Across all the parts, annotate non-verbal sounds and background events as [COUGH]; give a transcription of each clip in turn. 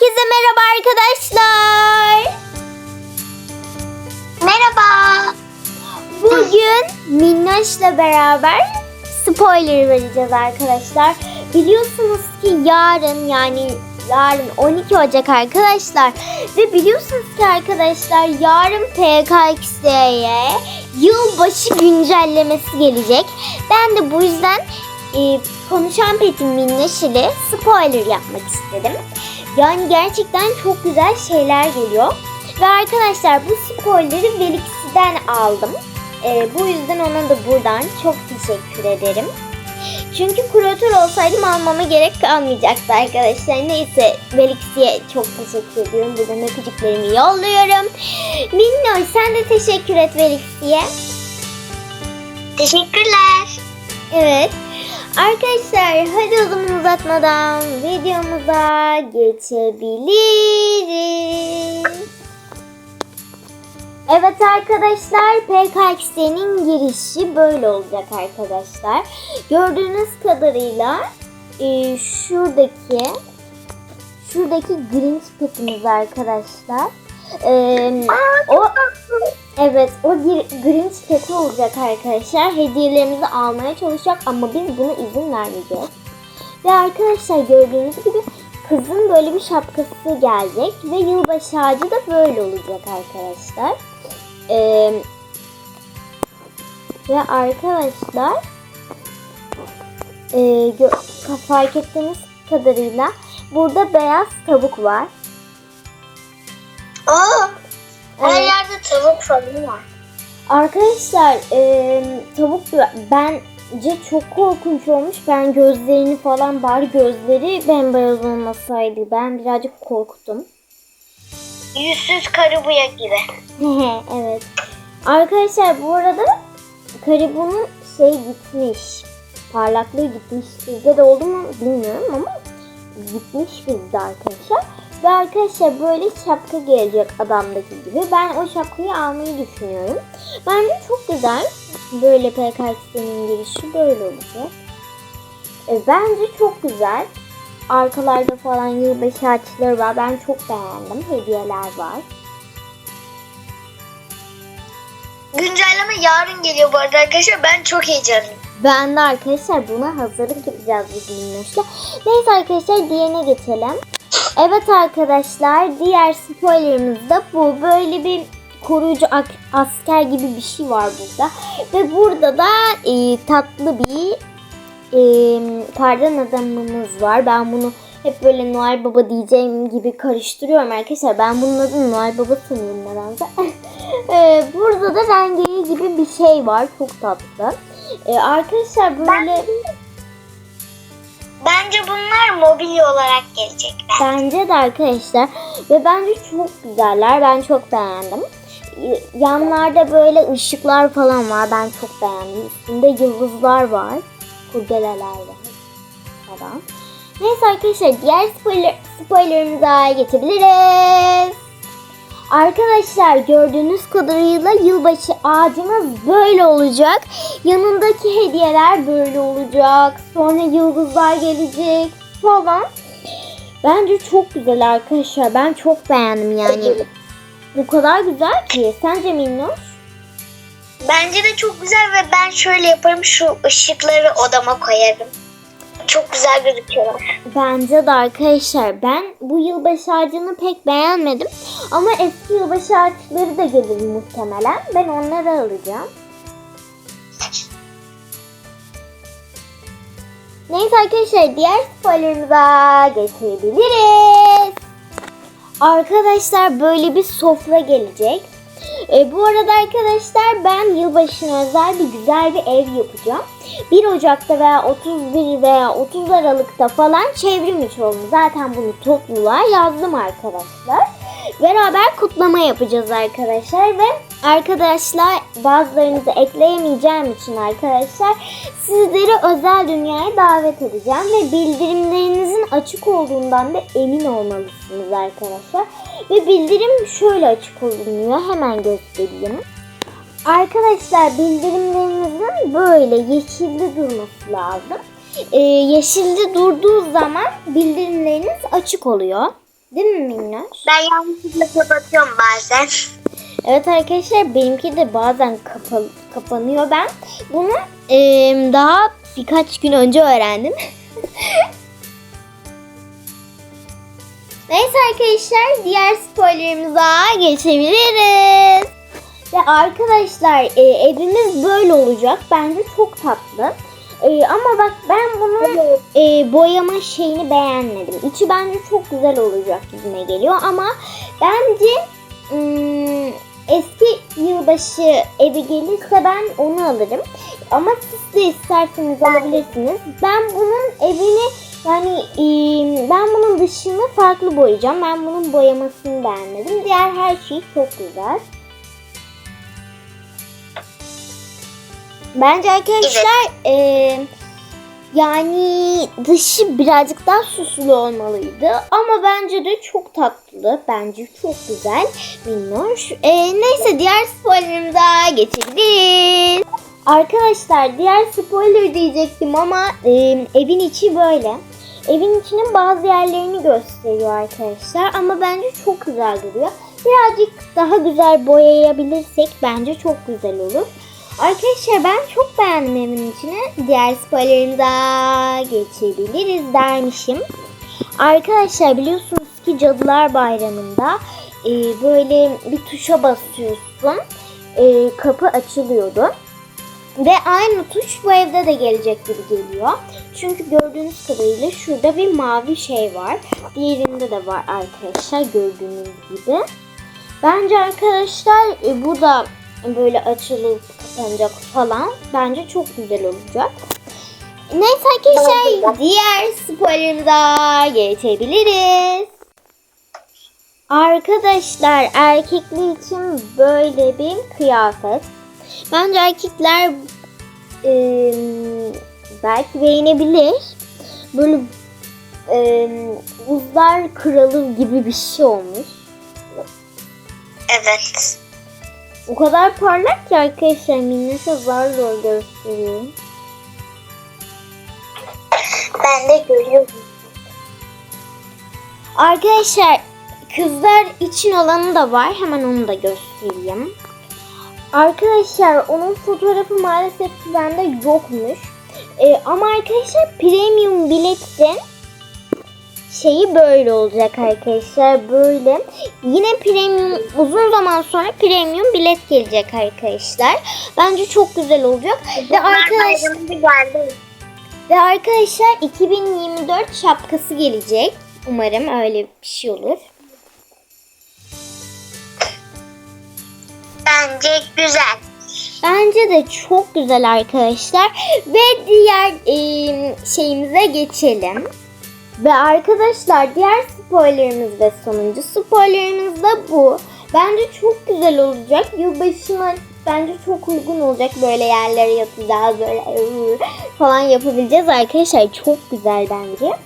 Herkese merhaba arkadaşlar. Merhaba. Bugün Minnoş'la beraber spoiler vereceğiz arkadaşlar. Biliyorsunuz ki yarın yani yarın 12 Ocak arkadaşlar. Ve biliyorsunuz ki arkadaşlar yarın PKX'ye yılbaşı güncellemesi gelecek. Ben de bu yüzden e, konuşan Pet'in Minnoş ile spoiler yapmak istedim. Yani gerçekten çok güzel şeyler geliyor. Ve arkadaşlar bu spoiler'i Velix'den aldım. Ee, bu yüzden ona da buradan çok teşekkür ederim. Çünkü kuratör olsaydım almama gerek kalmayacaktı arkadaşlar. Neyse Velix'e çok teşekkür ediyorum. Buradan öpücüklerimi yolluyorum. Minnoş sen de teşekkür et Velix'e. Teşekkürler. Evet. Arkadaşlar hadi o zaman uzatmadan videomuza geçebiliriz. Evet arkadaşlar PKX'nin girişi böyle olacak arkadaşlar. Gördüğünüz kadarıyla e, şuradaki şuradaki Grinch petimiz arkadaşlar. E, o Evet o gir- Grinch peti olacak arkadaşlar. Hediyelerimizi almaya çalışacak ama biz buna izin vermeyeceğiz. Ve arkadaşlar gördüğünüz gibi kızın böyle bir şapkası gelecek ve yılbaşı ağacı da böyle olacak arkadaşlar. Ee, ve arkadaşlar e, fark ettiğiniz kadarıyla burada beyaz tavuk var. Aa, Evet. Tavuk falan var. Arkadaşlar e, tavuk bence çok korkunç olmuş. Ben gözlerini falan bari gözleri bembeyaz olmasaydı ben birazcık korktum. Yüzsüz karıbuya gibi. [LAUGHS] evet. Arkadaşlar bu arada Karibu'nun şey gitmiş. Parlaklığı gitmiş. Sizde de oldu mu bilmiyorum ama gitmiş bizde arkadaşlar. Ve arkadaşlar böyle şapka gelecek adamdaki gibi. Ben o şapkayı almayı düşünüyorum. Bence çok güzel. Böyle PKX'nin girişi böyle olacak. E, bence çok güzel. Arkalarda falan yılbaşı ağaçları var. Ben çok beğendim. Hediyeler var. Güncelleme yarın geliyor bu arada arkadaşlar. Ben çok heyecanlıyım. Ben de arkadaşlar buna hazırlık yapacağız Minnoş'la. Neyse arkadaşlar diğerine geçelim. Evet arkadaşlar diğer spoilerimiz de bu. Böyle bir koruyucu asker gibi bir şey var burada. Ve burada da e, tatlı bir e, kardan adamımız var. Ben bunu hep böyle Noel Baba diyeceğim gibi karıştırıyorum arkadaşlar. Ben bunun adını Noel Baba sanıyorum nedense. [LAUGHS] e, burada da rengeli gibi bir şey var. Çok tatlı. E, arkadaşlar böyle Bence bunlar mobilya olarak gelecek. Ben. bence de arkadaşlar ve bence çok güzeller. Ben çok beğendim. Yanlarda böyle ışıklar falan var. Ben çok beğendim. Üstünde yıldızlar var. Kurdeleler var falan. Neyse arkadaşlar diğer spoiler, spoilerimize geçebiliriz. Arkadaşlar gördüğünüz kadarıyla yılbaşı ağacımız böyle olacak. Yanındaki hediyeler böyle olacak. Sonra yıldızlar gelecek falan. Bence çok güzel arkadaşlar. Ben çok beğendim yani. Bu kadar güzel ki. Sence Minnoş? Bence de çok güzel ve ben şöyle yaparım. Şu ışıkları odama koyarım. Çok güzel gözüküyorlar. Bence de arkadaşlar ben bu yılbaşı ağacını pek beğenmedim. Ama eski yılbaşı ağaçları da gelir muhtemelen. Ben onları alacağım. Neyse arkadaşlar diğer spoilerimize geçebiliriz. Arkadaşlar böyle bir sofra gelecek. E, bu arada arkadaşlar ben yılbaşına özel bir güzel bir ev yapacağım. 1 Ocak'ta veya 31 veya 30 Aralık'ta falan çevrim içi olun. Zaten bunu topluluğa yazdım arkadaşlar. Beraber kutlama yapacağız arkadaşlar ve arkadaşlar bazılarınızı ekleyemeyeceğim için arkadaşlar sizleri özel dünyaya davet edeceğim ve bildirimlerinizin açık olduğundan da emin olmalısınız arkadaşlar. Ve bildirim şöyle açık olunuyor. Hemen göstereyim. Arkadaşlar bildirimlerinizin böyle yeşilde durması lazım. Ee, yeşilde durduğu zaman bildirimleriniz açık oluyor. Değil mi Minnoş? Ben yanlışlıkla kapatıyorum bazen. Evet arkadaşlar benimki de bazen kapalı, kapanıyor. Ben bunu eee, daha birkaç gün önce öğrendim. [LAUGHS] Neyse arkadaşlar diğer spoilerimize geçebiliriz. Ve arkadaşlar e, evimiz böyle olacak. Bence çok tatlı. E, ama bak ben bunun e, boyama şeyini beğenmedim. İçi bence çok güzel olacak gibime geliyor ama bence hmm, eski yılbaşı evi gelirse ben onu alırım. Ama siz de isterseniz alabilirsiniz. Ben bunun evini yani e, ben bunun dışını farklı boyayacağım. Ben bunun boyamasını beğenmedim. Diğer her şey çok güzel. Bence arkadaşlar e, yani dışı birazcık daha süslü olmalıydı. Ama bence de çok tatlı. Bence çok güzel. Minnoş. E, neyse diğer spoilerimize geçebiliriz. Arkadaşlar diğer spoiler diyecektim ama e, evin içi böyle. Evin içinin bazı yerlerini gösteriyor arkadaşlar ama bence çok güzel duruyor. Birazcık daha güzel boyayabilirsek bence çok güzel olur. Arkadaşlar ben çok beğendim evin içini. Diğer spoilerimize geçebiliriz dermişim. Arkadaşlar biliyorsunuz ki Cadılar Bayramı'nda e, böyle bir tuşa basıyorsun. E, kapı açılıyordu. Ve aynı tuş bu evde de gelecek gibi geliyor. Çünkü gördüğünüz kadarıyla şurada bir mavi şey var. Diğerinde de var arkadaşlar gördüğünüz gibi. Bence arkadaşlar e, bu da böyle açılıp kapanacak falan. Bence çok güzel olacak. Neyse arkadaşlar diğer spoilerimize geçebiliriz. Arkadaşlar erkekler için böyle bir kıyafet. Bence erkekler e, belki beğenebilir. Böyle e, buzlar kralı gibi bir şey olmuş. Evet. O kadar parlak ki arkadaşlar minnete zar zor gösteriyor. Ben de görüyorum. Arkadaşlar kızlar için olanı da var. Hemen onu da göstereyim. Arkadaşlar onun fotoğrafı maalesef bende yokmuş. Ee, ama arkadaşlar premium biletin şeyi böyle olacak arkadaşlar. Böyle. Yine premium uzun zaman sonra premium bilet gelecek arkadaşlar. Bence çok güzel olacak. Ve arkadaşlar ve arkadaşlar 2024 şapkası gelecek. Umarım öyle bir şey olur. Bence güzel. Bence de çok güzel arkadaşlar. Ve diğer e, şeyimize geçelim. Ve arkadaşlar diğer spoilerimiz ve sonuncu spoilerimiz de bu. Bence çok güzel olacak. Yılbaşına bence çok uygun olacak. Böyle yerlere yatacağız. Böyle falan yapabileceğiz arkadaşlar. Çok güzel bence.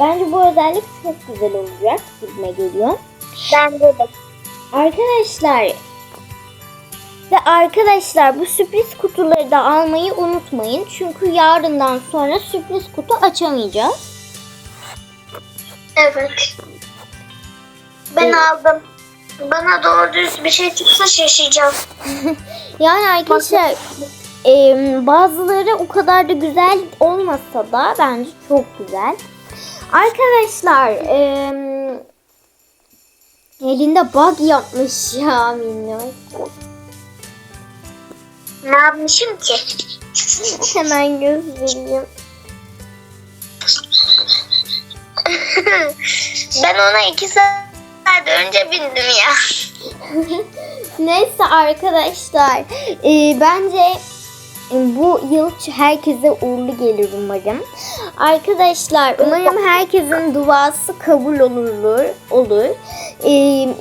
Bence bu özellik çok güzel olacak gibime geliyor. Bence de. Arkadaşlar ve arkadaşlar bu sürpriz kutuları da almayı unutmayın. Çünkü yarından sonra sürpriz kutu açamayacağız. Evet. Ben aldım. Bana doğru düz bir şey çıksa şaşıracağım. [LAUGHS] Yani arkadaşlar em, bazıları o kadar da güzel olmasa da bence çok güzel. Arkadaşlar em, elinde bug yapmış ya minnoş. Ne yapmışım ki? [LAUGHS] Hemen göstereyim. [LAUGHS] ben ona iki saat önce bindim ya. [LAUGHS] Neyse arkadaşlar e, bence bu yıl herkese uğurlu gelir umarım. Arkadaşlar umarım herkesin duası kabul olur. olur. E,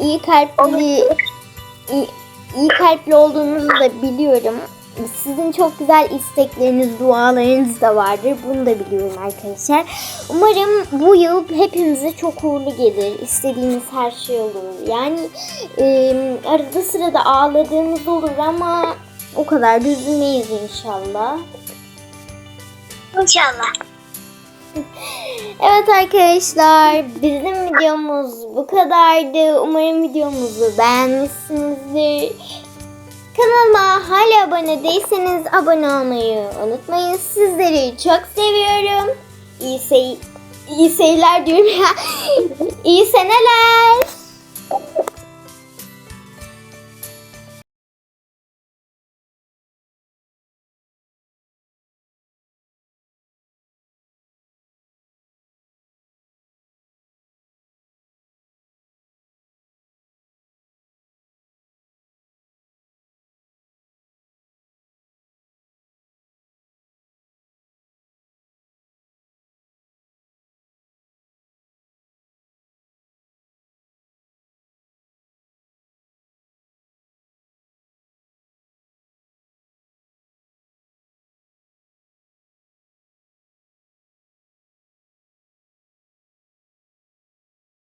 iyi kalpli iyi, iyi kalpli olduğunuzu da biliyorum. Sizin çok güzel istekleriniz, dualarınız da vardır. Bunu da biliyorum arkadaşlar. Umarım bu yıl hepimize çok uğurlu gelir. İstediğiniz her şey olur. Yani e, arada sırada ağladığımız olur ama o kadar da üzülmeyiz inşallah. İnşallah. Evet arkadaşlar bizim videomuz bu kadardı. Umarım videomuzu beğenmişsinizdir. Kanalıma hala abone değilseniz abone olmayı unutmayın. Sizleri çok seviyorum. İyi, sey iyi seyirler diyorum ya. [LAUGHS] İyi seneler.